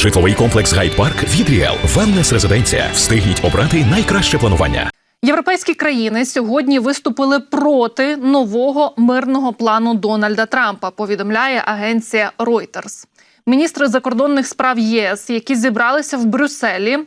Житловий комплекс Гайд-Парк від Ріел. Резиденція. Встигніть обрати найкраще планування. Європейські країни сьогодні виступили проти нового мирного плану Дональда Трампа. Повідомляє агенція Reuters. Міністри закордонних справ ЄС, які зібралися в Брюсселі,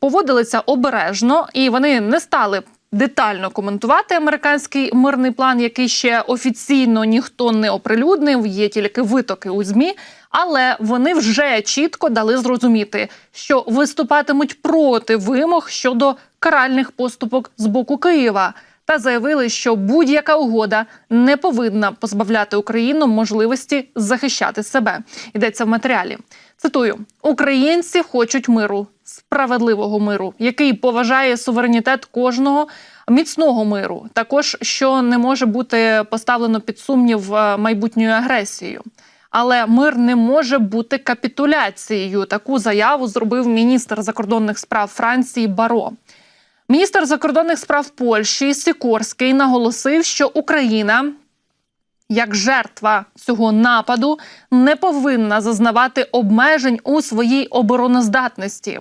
поводилися обережно і вони не стали детально коментувати американський мирний план, який ще офіційно ніхто не оприлюднив. Є тільки витоки у змі. Але вони вже чітко дали зрозуміти, що виступатимуть проти вимог щодо каральних поступок з боку Києва, та заявили, що будь-яка угода не повинна позбавляти Україну можливості захищати себе. Йдеться в матеріалі. Цитую: Українці хочуть миру, справедливого миру, який поважає суверенітет кожного. Міцного миру, також що не може бути поставлено під сумнів е, майбутньою агресією. Але мир не може бути капітуляцією. Таку заяву зробив міністр закордонних справ Франції Баро. Міністр закордонних справ Польщі Сікорський наголосив, що Україна, як жертва цього нападу, не повинна зазнавати обмежень у своїй обороноздатності.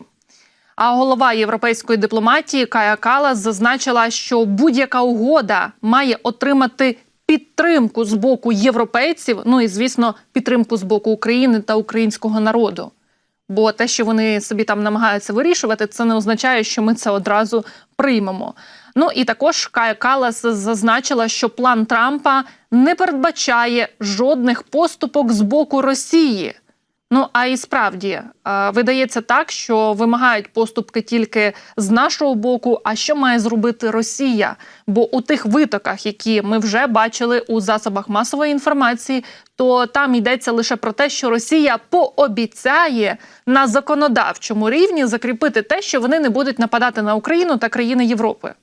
А голова європейської дипломатії Кая Калас зазначила, що будь-яка угода має отримати підтримку з боку європейців, ну і звісно, підтримку з боку України та українського народу. Бо те, що вони собі там намагаються вирішувати, це не означає, що ми це одразу приймемо. Ну і також Кая Калас зазначила, що план Трампа не передбачає жодних поступок з боку Росії. Ну а і справді видається так, що вимагають поступки тільки з нашого боку. А що має зробити Росія? Бо у тих витоках, які ми вже бачили у засобах масової інформації, то там йдеться лише про те, що Росія пообіцяє на законодавчому рівні закріпити те, що вони не будуть нападати на Україну та країни Європи.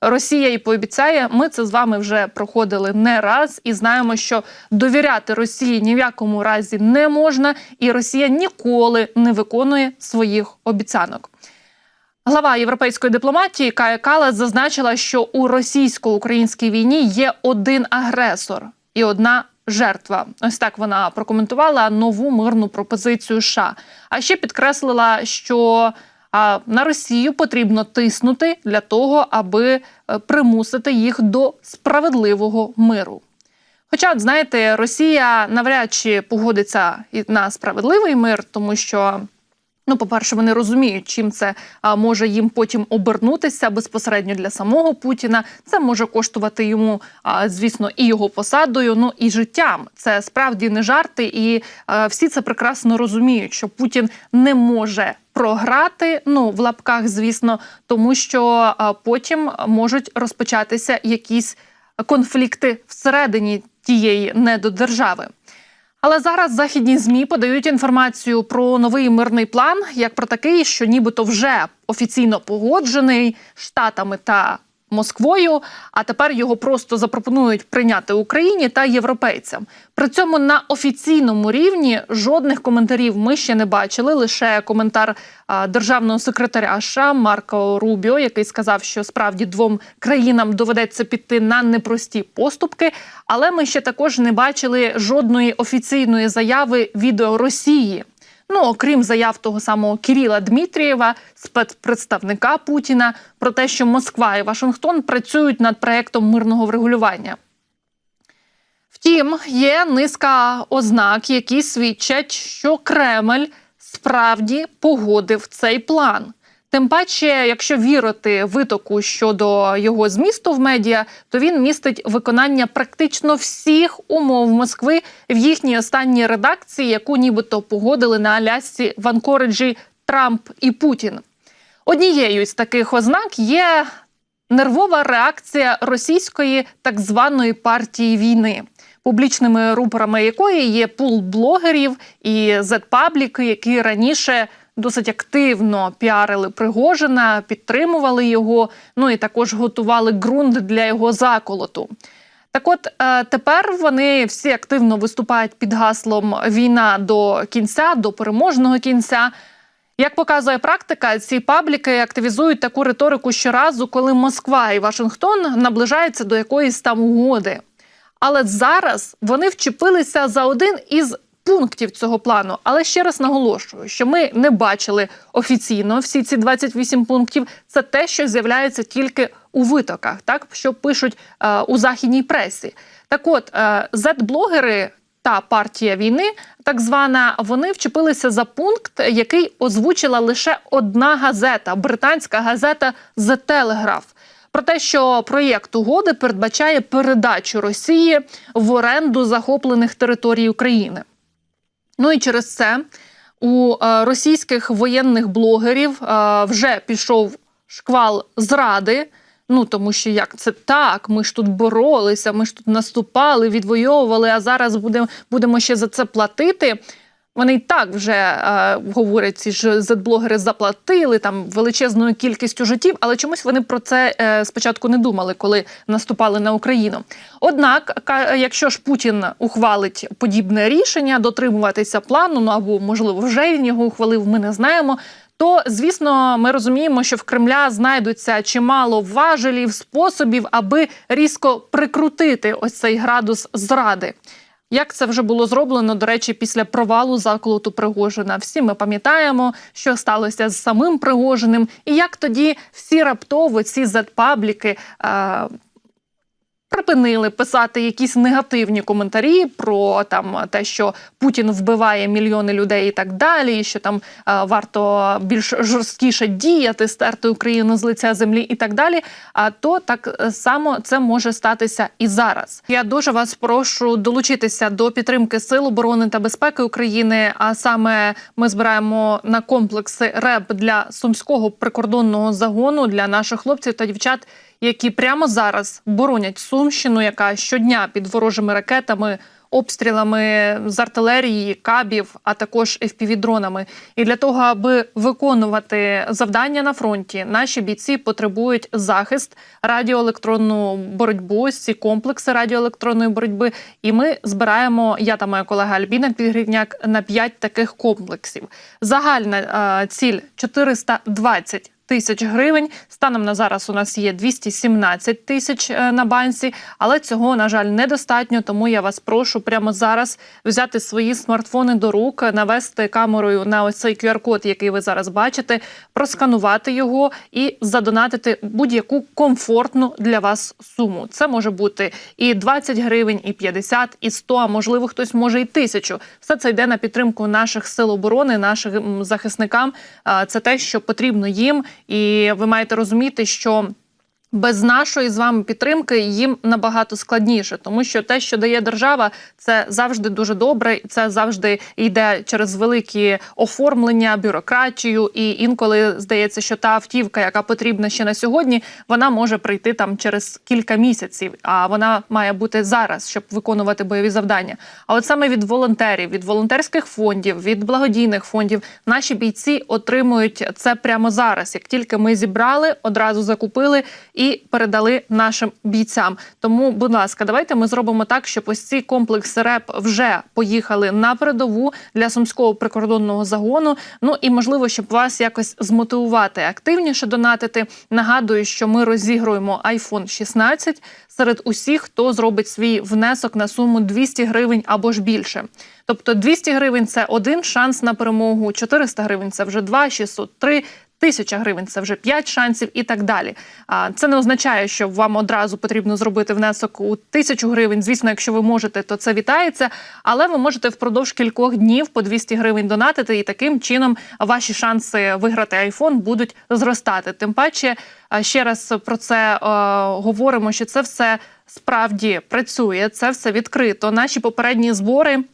Росія і пообіцяє, ми це з вами вже проходили не раз і знаємо, що довіряти Росії ні в якому разі не можна, і Росія ніколи не виконує своїх обіцянок. Глава європейської дипломатії Кая Калас зазначила, що у російсько-українській війні є один агресор і одна жертва. Ось так вона прокоментувала нову мирну пропозицію. США. а ще підкреслила, що а на Росію потрібно тиснути для того, аби е, примусити їх до справедливого миру. Хоча, знаєте, Росія навряд чи погодиться на справедливий мир, тому що. Ну, по-перше, вони розуміють, чим це а, може їм потім обернутися безпосередньо для самого Путіна. Це може коштувати йому, а, звісно, і його посадою, ну і життям. Це справді не жарти, і а, всі це прекрасно розуміють, що Путін не може програти. Ну в лапках, звісно, тому що а, потім можуть розпочатися якісь конфлікти всередині тієї недодержави. Але зараз західні змі подають інформацію про новий мирний план, як про такий, що нібито вже офіційно погоджений штатами та Москвою. А тепер його просто запропонують прийняти Україні та європейцям. При цьому на офіційному рівні жодних коментарів ми ще не бачили. Лише коментар державного секретаря США Марко Рубіо, який сказав, що справді двом країнам доведеться піти на непрості поступки. Але ми ще також не бачили жодної офіційної заяви від Росії. Ну, окрім заяв того самого Кіріла Дмитрієва, спецпредставника Путіна, про те, що Москва і Вашингтон працюють над проектом мирного врегулювання. Втім, є низка ознак, які свідчать, що Кремль справді погодив цей план. Тим паче, якщо вірити витоку щодо його змісту в медіа, то він містить виконання практично всіх умов Москви в їхній останній редакції, яку нібито погодили на Алясці в Анкориджі Трамп і Путін. Однією з таких ознак є нервова реакція російської так званої партії війни. Публічними рупорами якої є пул блогерів і зетпабліки, які раніше досить активно піарили Пригожина, підтримували його. Ну і також готували ґрунт для його заколоту. Так, от е, тепер вони всі активно виступають під гаслом війна до кінця, до переможного кінця. Як показує практика, ці пабліки активізують таку риторику щоразу, коли Москва і Вашингтон наближаються до якоїсь там угоди. Але зараз вони вчепилися за один із пунктів цього плану. Але ще раз наголошую, що ми не бачили офіційно всі ці 28 пунктів. Це те, що з'являється тільки у витоках, так що пишуть е, у західній пресі. Так, от е, зет-блогери та партія війни, так звана, вони вчепилися за пункт, який озвучила лише одна газета британська газета The Telegraph. Про те, що проєкт угоди передбачає передачу Росії в оренду захоплених територій України. Ну і через це у е, російських воєнних блогерів е, вже пішов шквал зради. Ну тому що як це так? Ми ж тут боролися, ми ж тут наступали, відвоювали, а зараз будемо будемо ще за це платити. Вони і так вже е, говорять, ці ж зетблогери заплатили там величезною кількістю життів, але чомусь вони про це е, спочатку не думали, коли наступали на Україну. Однак, якщо ж Путін ухвалить подібне рішення, дотримуватися плану, ну або можливо вже він його ухвалив, ми не знаємо. То звісно, ми розуміємо, що в Кремля знайдуться чимало важелів, способів, аби різко прикрутити ось цей градус зради. Як це вже було зроблено, до речі, після провалу заколоту Пригожина. Всі ми пам'ятаємо, що сталося з самим Пригожиним, і як тоді всі раптово ці зетпабліки е, припинили писати якісь негативні коментарі про там те, що Путін вбиває мільйони людей і так далі, що там е, варто більш жорсткіше діяти, стерти Україну з лиця землі і так далі. А то так само це може статися і зараз. Я дуже вас прошу долучитися до підтримки Сил оборони та безпеки України. А саме ми збираємо на комплекси РЕБ для сумського прикордонного загону для наших хлопців та дівчат, які прямо зараз боронять Сумщину, яка щодня під ворожими ракетами. Обстрілами з артилерії, кабів, а також FPV-дронами. І для того, аби виконувати завдання на фронті, наші бійці потребують захист, радіоелектронну боротьбу, ці комплекси радіоелектронної боротьби. І ми збираємо, я та моя колега Альбіна Підгрівняк, на 5 таких комплексів. Загальна е, ціль 420 тисяч гривень. Станом на зараз у нас є 217 тисяч е, на банці, але цього на жаль недостатньо. Тому я вас прошу прямо зараз взяти свої смартфони до рук, навести камерою на ось цей QR-код, який ви зараз бачите, просканувати його і задонатити будь-яку комфортну для вас суму. Це може бути і 20 гривень, і 50, і 100, а можливо, хтось може і тисячу. Все це йде на підтримку наших сил оборони, нашим захисникам. Це те, що потрібно їм, і ви маєте розуміти, що. Без нашої з вами підтримки їм набагато складніше, тому що те, що дає держава, це завжди дуже добре, це завжди йде через великі оформлення, бюрократію. І інколи здається, що та автівка, яка потрібна ще на сьогодні, вона може прийти там через кілька місяців. А вона має бути зараз, щоб виконувати бойові завдання. А от саме від волонтерів, від волонтерських фондів, від благодійних фондів, наші бійці отримують це прямо зараз. Як тільки ми зібрали, одразу закупили і передали нашим бійцям. Тому, будь ласка, давайте ми зробимо так, щоб ось ці комплекси РЕП вже поїхали на передову для сумського прикордонного загону. Ну і можливо, щоб вас якось змотивувати активніше донатити. Нагадую, що ми розігруємо iPhone 16 серед усіх, хто зробить свій внесок на суму 200 гривень або ж більше. Тобто 200 гривень це один шанс на перемогу, 400 гривень це вже два, 600 – три. Тисяча гривень це вже 5 шансів і так далі. А це не означає, що вам одразу потрібно зробити внесок у тисячу гривень. Звісно, якщо ви можете, то це вітається. Але ви можете впродовж кількох днів по 200 гривень донатити, і таким чином ваші шанси виграти айфон будуть зростати. Тим паче, ще раз про це е, говоримо, що це все справді працює, це все відкрито. Наші попередні збори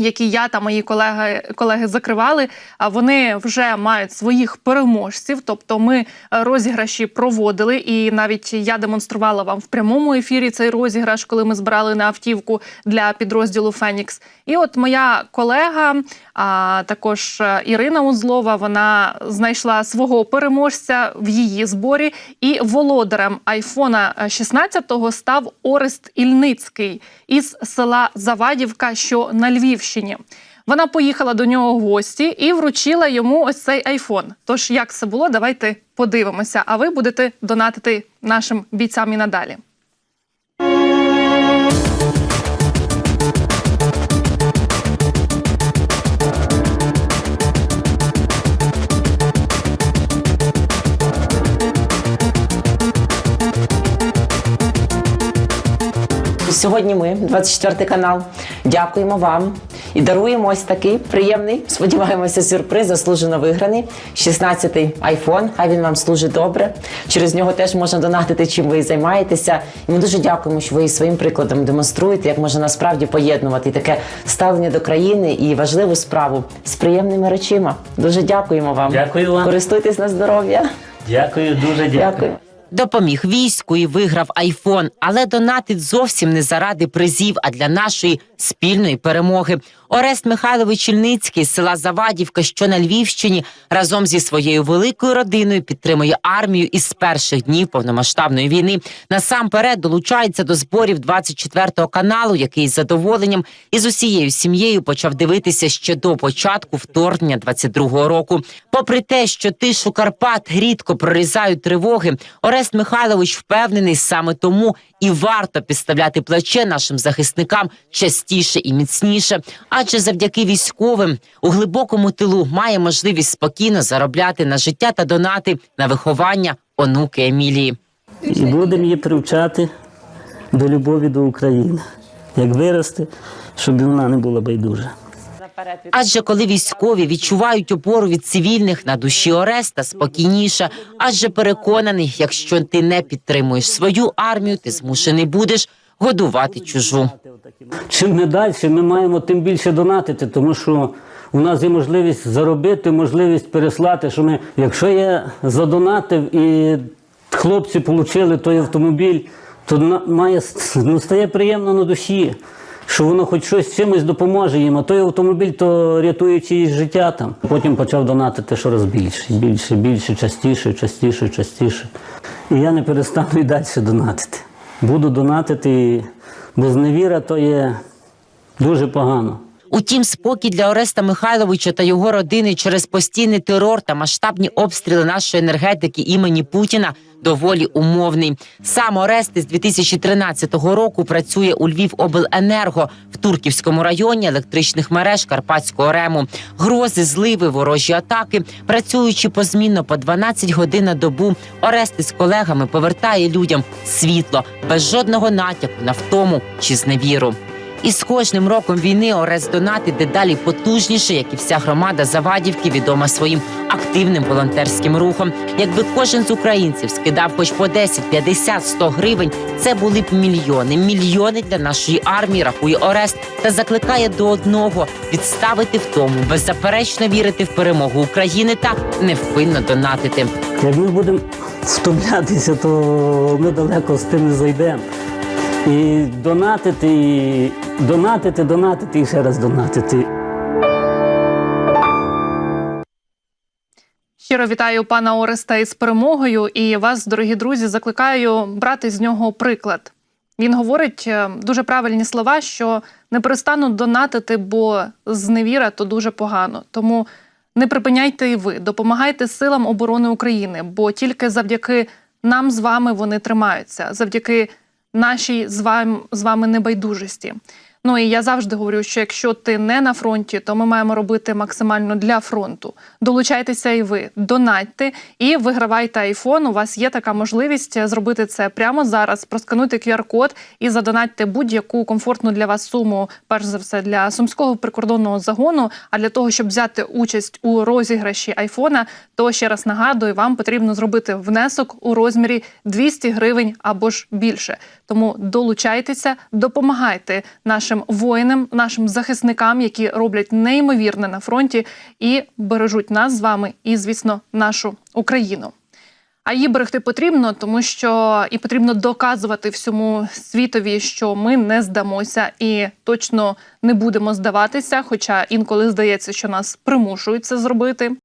які я та мої колеги колеги закривали, вони вже мають своїх переможців. Тобто, ми е, розіграші проводили, і навіть я демонструвала вам в прямому ефірі цей розіграш, коли ми збирали на автівку для підрозділу Фенікс. І от моя колега, а також е, Ірина Узлова, вона знайшла свого переможця в її зборі, і володарем айфона 16-го став Орест Ільницький із села Завадівка, що на Львівщині. Угорщині. Вона поїхала до нього в гості і вручила йому ось цей айфон. Тож, як це було, давайте подивимося. А ви будете донатити нашим бійцям і надалі. Сьогодні ми, 24 канал, дякуємо вам і даруємо ось такий приємний, сподіваємося, сюрприз, заслужено виграний. 16-й айфон. Хай він вам служить добре. Через нього теж можна донатити, чим ви займаєтеся. І ми дуже дякуємо, що ви своїм прикладом демонструєте, як можна насправді поєднувати таке ставлення до країни і важливу справу з приємними речима. Дуже дякуємо вам. Дякую вам. Користуйтесь на здоров'я. Дякую, дуже дякую. Дякую. Допоміг війську і виграв айфон, але донатить зовсім не заради призів, а для нашої спільної перемоги. Орест Михайлович Ільницький з села Завадівка, що на Львівщині, разом зі своєю великою родиною підтримує армію із перших днів повномасштабної війни. Насамперед долучається до зборів 24-го каналу, який з задоволенням і з усією сім'єю почав дивитися ще до початку вторгнення 22-го року. Попри те, що тишу Карпат рідко прорізають тривоги, Орест Михайлович впевнений саме тому і варто підставляти плече нашим захисникам частіше і міцніше, адже завдяки військовим у глибокому тилу має можливість спокійно заробляти на життя та донати на виховання онуки Емілії. І будемо її привчати до любові до України. Як виросте, щоб вона не була байдужа. Адже коли військові відчувають опору від цивільних на душі Ореста спокійніше, адже переконаний, якщо ти не підтримуєш свою армію, ти змушений будеш годувати чужу. Чим ми далі, ми маємо тим більше донатити, тому що у нас є можливість заробити, можливість переслати. Що ми, якщо я задонатив і хлопці отримали той автомобіль, то на- має ну, стає приємно на душі, що воно хоч щось чимось допоможе їм. А той автомобіль то рятує чиїсь життя там. Потім почав донатити щораз більше, більше, більше, частіше, частіше, частіше. І я не перестану і далі донатити. Буду донатити, бо зневіра то є дуже погано. Утім, спокій для Ореста Михайловича та його родини через постійний терор та масштабні обстріли нашої енергетики імені Путіна доволі умовний. Сам Орест із 2013 року працює у Львівобленерго в Турківському районі електричних мереж Карпатського рему. Грози, зливи, ворожі атаки, працюючи позмінно по 12 годин на добу, Орест із колегами повертає людям світло без жодного натяку на втому чи зневіру. І з кожним роком війни Орест донатить дедалі потужніше, як і вся громада Завадівки, відома своїм активним волонтерським рухом. Якби кожен з українців скидав хоч по 10, 50, 100 гривень, це були б мільйони. Мільйони для нашої армії рахує Орест та закликає до одного відставити втому, беззаперечно вірити в перемогу України та невпинно донатити. Як ми будемо втомлятися, то ми далеко з тим не зайдемо. І донатити, донатити, донатити і ще раз донатити. Щиро вітаю пана Ореста із перемогою і вас, дорогі друзі, закликаю брати з нього приклад. Він говорить е, дуже правильні слова, що не перестану донатити, бо зневіра то дуже погано. Тому не припиняйте і ви, допомагайте силам оборони України, бо тільки завдяки нам з вами вони тримаються, завдяки нашій з вами, з вами небайдужості. Ну і я завжди говорю, що якщо ти не на фронті, то ми маємо робити максимально для фронту. Долучайтеся і ви, донатьте і вигравайте айфон. У вас є така можливість зробити це прямо зараз. Проскануйте QR-код і задонатьте будь-яку комфортну для вас суму, перш за все для сумського прикордонного загону. А для того, щоб взяти участь у розіграші айфона, то ще раз нагадую, вам потрібно зробити внесок у розмірі 200 гривень або ж більше. Тому долучайтеся, допомагайте нашим воїнам, нашим захисникам, які роблять неймовірне на фронті і бережуть нас з вами, і звісно, нашу Україну. А її берегти потрібно, тому що і потрібно доказувати всьому світові, що ми не здамося і точно не будемо здаватися. Хоча інколи здається, що нас примушують це зробити.